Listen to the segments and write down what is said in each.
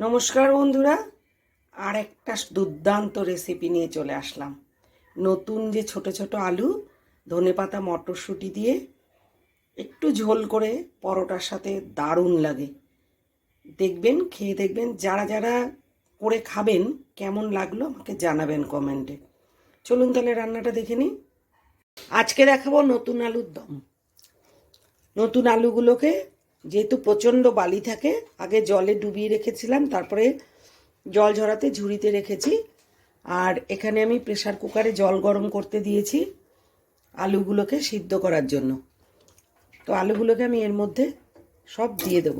নমস্কার বন্ধুরা আর একটা দুর্দান্ত রেসিপি নিয়ে চলে আসলাম। নতুন যে ছোট ছোট আলু ধনেপাতা মটরশুঁটি দিয়ে একটু ঝোল করে পরোটার সাথে দারুণ লাগে। দেখবেন, খেয়ে দেখবেন, যারা যারা করে খাবেন, কেমন লাগল আমাকে জানাবেন কমেন্টে চলুন তাহলে রান্নাটা দেখে নিই। আজকে দেখাবো নতুন আলুর দম। নতুন আলুগুলোকে যেহেতু প্রচণ্ড বালি থাকে, আগে জলে ডুবিয়ে রেখেছিলাম, তারপরে জল ঝরাতে ঝুড়িতে রেখেছি। আর এখানে আমি প্রেশার কুকারে জল গরম করতে দিয়েছি আলুগুলোকে সিদ্ধ করার জন্য। তো আলুগুলোকে আমি এর মধ্যে সব দিয়ে দেব।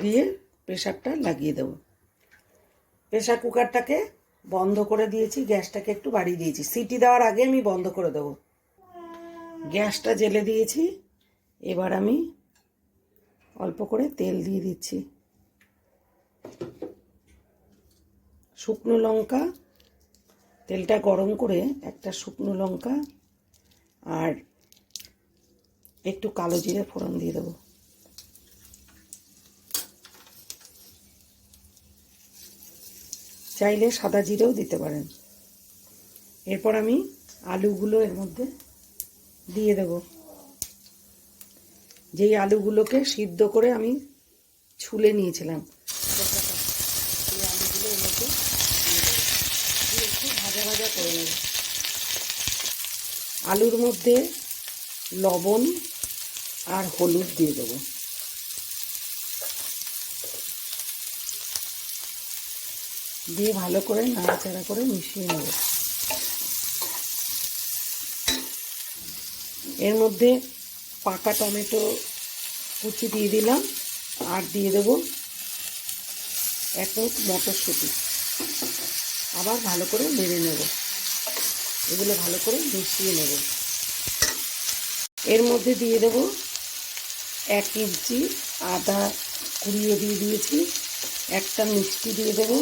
দিয়ে প্রেশারটা লাগিয়ে দেব। প্রেশার কুকারটাকে বন্ধ করে দিয়েছি, গ্যাসটাকে একটু বাড়িয়ে দিয়েছি। সিটি দেওয়ার আগে আমি বন্ধ করে দেবো। গ্যাসটা জেলে দিয়েছি। এবার আমি অল্প করে তেল দিয়ে দিচ্ছি। শুকনো লঙ্কা, তেলটা গরম করে একটা শুকনো লঙ্কা আর একটু কালো জিরে ফোড়ন দিয়ে দেবো। চাইলে সাদা জিরেও দিতে পারেন। এরপর আমি আলুগুলো এর মধ্যে দিয়ে দেব। যেই আলুগুলোকে সিদ্ধ করে আমি ছুলে নিয়েছিলাম। ভাজা ভাজা করে নেব। আলুর মধ্যে লবণ আর হলুদ দিয়ে দেবো। দিয়ে ভালো করে নাড়াচাড়া করে মিশিয়ে নেব। এর মধ্যে পাকা টমেটো কুচি দিয়ে দিলাম, আর দিয়ে দেব এক মুঠ মটরশুঁটি। আবার ভালো করে নেড়ে নেব। এগুলো ভালো করে মিশিয়ে নেব। এর মধ্যে দিয়ে দেব এক ইঞ্চি আদা কুড়িয়ে দিয়ে দিয়েছি, একটা মিষ্টি দিয়ে দেব,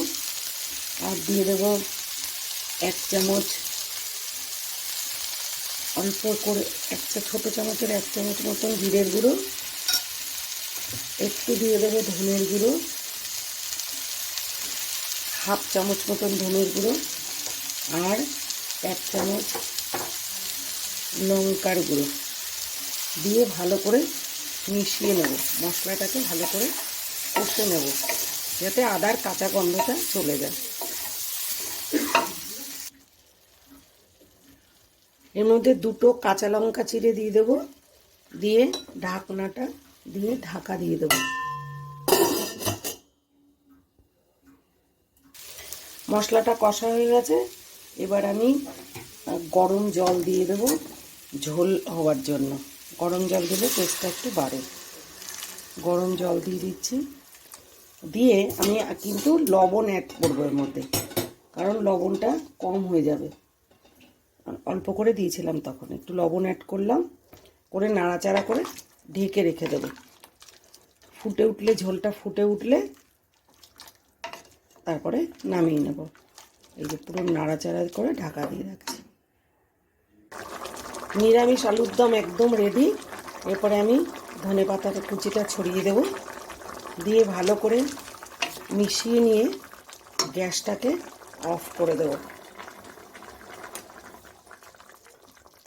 আর দিয়ে দেব এক চামচ অল্প করে একটা ছোটো চামচের এক চামচ মতন জিরের গুঁড়ো, একটু দিয়ে দেবো ধনের গুঁড়ো, হাফ চামচ মতন ধনের গুঁড়ো আর এক চামচ লঙ্কার গুঁড়ো দিয়ে ভালো করে মিশিয়ে নেব। মশলাটাকে ভালো করে কষে নেব, যাতে আদার কাঁচা গন্ধটা চলে যায়। এর মধ্যে দুটো কাঁচা লঙ্কা চিড়ে দিয়ে দেবো। দিয়ে ঢাকনাটা দিয়ে ঢাকা দিয়ে দেবো। মশলাটা কষা হয়ে গেছে। এবার আমি গরম জল দিয়ে দেবো ঝোল হওয়ার জন্য। গরম জল দিলে টেস্টটা একটু বাড়ে। গরম জল দিয়ে দিচ্ছি। দিয়ে আমি কিন্তু লবণ অ্যাড করব এর মধ্যে। কারণ লবণটা কম হয়ে যাবে। অল্প করে দিয়েছিলাম তখন। একটু লবণ অ্যাড করলাম, করে নাড়াচাড়া করে ঢেকে রেখে দেবো। ফুটে উঠলে, ঝোলটা ফুটে উঠলে তারপরে নামিয়ে নেব। এই যে পুরো নাড়াচাড়া করে ঢাকা দিয়ে রাখছি। নিরামিষ আলুর দম একদম রেডি এরপরে আমি ধনে পাতার কুচিটা ছড়িয়ে দেব। দিয়ে ভালো করে মিশিয়ে নিয়ে গ্যাসটাকে অফ করে দেবো।